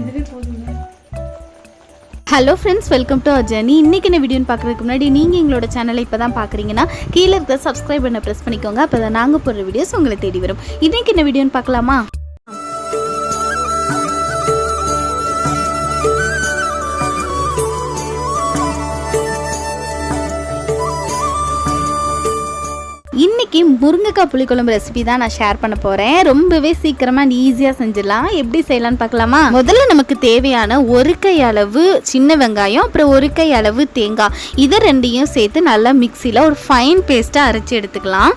இதுவே போதுங்க. Hello friends welcome to journey இன்றைக்கி என்ன வீடியோன்னு பார்க்குறதுக்கு முன்னாடி நீங்கள் எங்களோட சேனலை இப்போ தான் பார்க்குறீங்கன்னா கீழே இருக்க சப்ஸ்கிரைப் பண்ண ப்ரெஸ் பண்ணிக்கோங்க. அப்போ தான் நாங்கள் போடுற வீடியோஸ் உங்களை தேடி வரும். இன்றைக்கி என்ன வீடியோன்னு பார்க்கலாமா? இன்னைக்கு முருங்கைக்காய் புளிக்குழம்பு ரெசிபி தான் நான் ஷேர் பண்ண போகிறேன் ரொம்பவே சீக்கிரமாக அண்ட் ஈஸியாக செஞ்சிடலாம். எப்படி செய்யலாம்னு பார்க்கலாமா? முதல்ல நமக்கு தேவையான ஒரு கை அளவு சின்ன வெங்காயம் அப்புறம் ஒரு கை அளவு தேங்காய். இதை ரெண்டையும் சேர்த்து நல்லா மிக்சியில் ஒரு ஃபைன் பேஸ்ட்டாக அரைச்சி எடுத்துக்கலாம்.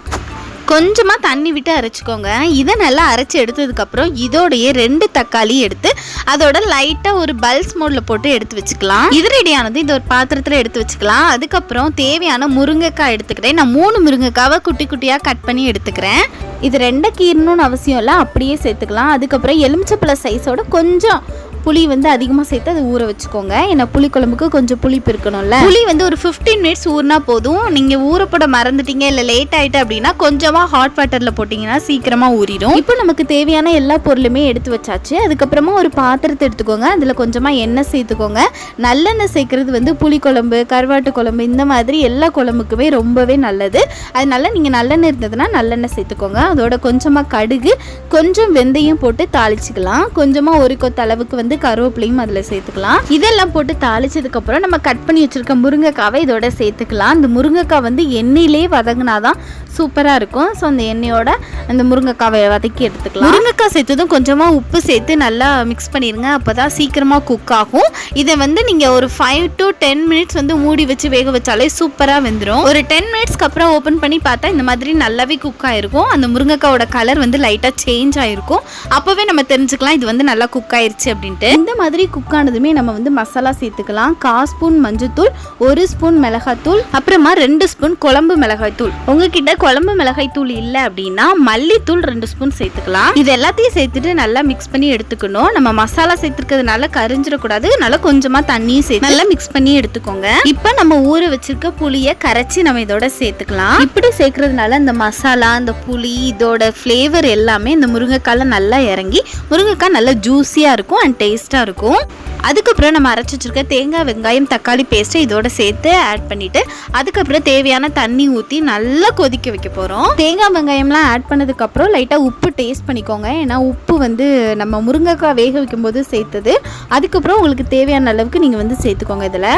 கொஞ்சமாக தண்ணி விட்டு அரைச்சிக்கோங்க. இதை நல்லா அரைச்சி எடுத்ததுக்கப்புறம் இதோடைய ரெண்டு தக்காளி எடுத்து அதோட லைட்டாக ஒரு பல்ஸ் மோடில் போட்டு எடுத்து வச்சுக்கலாம். இது ரெடியானது இந்த ஒரு பாத்திரத்தில் எடுத்து வச்சுக்கலாம். அதுக்கப்புறம் தேவையான முருங்கைக்காய் எடுத்துக்கிறேன். நான் மூணு முருங்கைக்காவை குட்டி குட்டியாக கட் பண்ணி எடுத்துக்கிறேன். இது ரெண்டை கீரணும்னு அவசியம் இல்லை அப்படியே சேர்த்துக்கலாம். அதுக்கப்புறம் எலுமிச்சப்பழ சைஸோட கொஞ்சம் புளி வந்து அதிகமாக சேர்த்து அதை ஊற வச்சுக்கோங்க. ஏன்னா புளி குழம்புக்கு கொஞ்சம் புளிப்பு இருக்கணும்ல. புளி வந்து ஒரு ஃபிஃப்டீன் மினிட்ஸ் ஊறினா போதும். நீங்கள் ஊற மறந்துட்டீங்க இல்லை லேட் ஆகிட்டு அப்படின்னா கொஞ்சமாக ஹாட் வாட்டரில் போட்டிங்கன்னா சீக்கிரமாக ஊறிடும். இப்போ நமக்கு தேவையான எல்லா பொருளுமே எடுத்து வச்சாச்சு. அதுக்கப்புறமா ஒரு பாத்திரத்தை எடுத்துக்கோங்க. அதில் கொஞ்சமாக எண்ணெய் சேர்த்துக்கோங்க. நல்லெண்ணெய் சேர்க்கறது வந்து புளி குழம்பு கருவாட்டு குழம்பு இந்த மாதிரி எல்லா குழம்புக்குமே ரொம்பவே நல்லது. அதனால நீங்கள் நல்லெண்ணெய் இருந்ததுன்னா நல்லெண்ணெய் சேர்த்துக்கோங்க. அதோட கொஞ்சமாக கடுகு கொஞ்சம் வெந்தயம் போட்டு தாளிச்சுக்கலாம். கொஞ்சமாக ஒரு கொத்த அளவுக்கு வந்து கருவேப்பிலையும் அதில் சேர்த்துக்கலாம். இதெல்லாம் போட்டு தாளிச்சதுக்கப்புறம் நம்ம கட் பண்ணி வச்சிருக்க முருங்கைக்காவை இதோட சேர்த்துக்கலாம். அந்த முருங்கைக்காய் வந்து எண்ணெயிலே வதங்கினாதான் சூப்பராக இருக்கும். ஸோ அந்த எண்ணெயோட அந்த முருங்கைக்காவை வதக்கி எடுத்துக்கலாம். முருங்கைக்காய் சேர்த்ததும் கொஞ்சமாக உப்பு சேர்த்து நல்லா மிக்ஸ் பண்ணிடுங்க அப்போ தான் சீக்கிரமாக குக் ஆகும். இதை வந்து நீங்கள் ஒரு ஃபைவ் டு டென் மினிட்ஸ் வந்து மூடி வச்சு வேக வச்சாலே சூப்பராக வெந்துடும் ஒரு டென் மினிட்ஸ்க்கு அப்புறம் ஓப்பன் பண்ணி பார்த்தா இந்த மாதிரி நல்லாவே குக் ஆயிருக்கும். அந்த முருங்கைக்காவோட கலர் வந்து லைட்டாக சேஞ்ச் ஆயிருக்கும். அப்போவே நம்ம தெரிஞ்சுக்கலாம் இது வந்து நல்லா குக் ஆயிருச்சு அப்படின்ட்டு. இந்த மாதிரி குக் ஆனதுமே நம்ம வந்து மசாலா சேர்த்துக்கலாம். கா ஸ்பூன் மஞ்சத்தூள் ஒரு ஸ்பூன் மிளகாத்தூள் அப்புறமா ரெண்டு ஸ்பூன் குழம்பு மிளகாய் தூள். உங்ககிட்ட குழம்பு மிளகாய் தூள் இல்லை அப்படின்னா மல்லித்தூள் ரெண்டு ஸ்பூன் சேர்த்துக்கலாம். இது எல்லாத்தையும் சேர்த்துட்டு நல்லா மிக்ஸ் பண்ணி எடுத்துக்கணும். நம்ம மசாலா சேர்த்துருக்கிறதுனால கரிஞ்சிடக்கூடாது. நல்லா கொஞ்சமா தண்ணியும் சேர்த்து நல்லா மிக்ஸ் பண்ணி எடுத்துக்கோங்க. இப்போ நம்ம ஊற வச்சிருக்க புளியை கரைச்சி நம்ம இதோட சேர்த்துக்கலாம். இப்படி சேர்க்கறதுனால இந்த மசாலா இந்த புளி இதோட ஃப்ளேவர் எல்லாமே இந்த முருங்கைக்காயில் நல்லா இறங்கி முருங்கைக்காய் நல்லா ஜூஸியாக இருக்கும் அண்ட் டேஸ்ட்டாக இருக்கும். அதுக்கப்புறம் நம்ம அரைச்சி வச்சுருக்க தேங்காய் வெங்காயம் தக்காளி பேஸ்ட்டை இதோட சேர்த்து ஆட் பண்ணிவிட்டு அதுக்கப்புறம் தேவையான தண்ணி ஊற்றி நல்லா கொதிக்க வைக்க போகிறோம் தேங்காய் வெங்காயம்லாம் ஆட் பண்ணதுக்கப்புறம் லைட்டாக உப்பு டேஸ்ட் பண்ணிக்கோங்க. ஏன்னா உப்பு வந்து நம்ம முருங்கைக்காய் வேக வைக்கும்போது சேர்த்தது. அதுக்கப்புறம் உங்களுக்கு தேவையான அளவுக்கு நீங்கள் வந்து சேர்த்துக்கோங்க இதில்.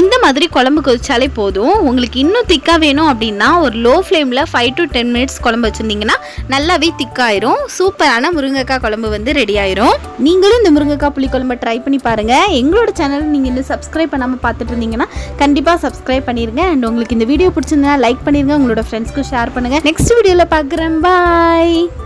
இந்த மாதிரி குழம்பு கொதிச்சாலே போதும். உங்களுக்கு இன்னும் திக்காக வேணும் அப்படின்னா ஒரு லோ ஃப்ளேமில் ஃபைவ் டு டென் மினிட்ஸ் குழம்பு வச்சுருந்தீங்கன்னா நல்லாவே திக்காயிரும் சூப்பரான முருங்கைக்காய் குழம்பு வந்து ரெடி ஆயிரும். நீங்களும் இந்த முருங்கைக்காய் புளி குழம்பை ட்ரை பண்ணி பாருங்க. எங்களோட சேனல் நீங்கள் இன்னும் சப்ஸ்கிரைப் பண்ணாமல் பார்த்துட்டு இருந்தீங்கன்னா கண்டிப்பாக சப்ஸ்கிரைப் பண்ணிருங்க. அண்ட் உங்களுக்கு இந்த வீடியோ பிடிச்சிருந்தா லைக் பண்ணிருங்க. உங்களோட ஃப்ரெண்ட்ஸ்க்கு ஷேர் பண்ணுங்க. நெக்ஸ்ட் வீடியோவில் பார்க்குறேன். பாய்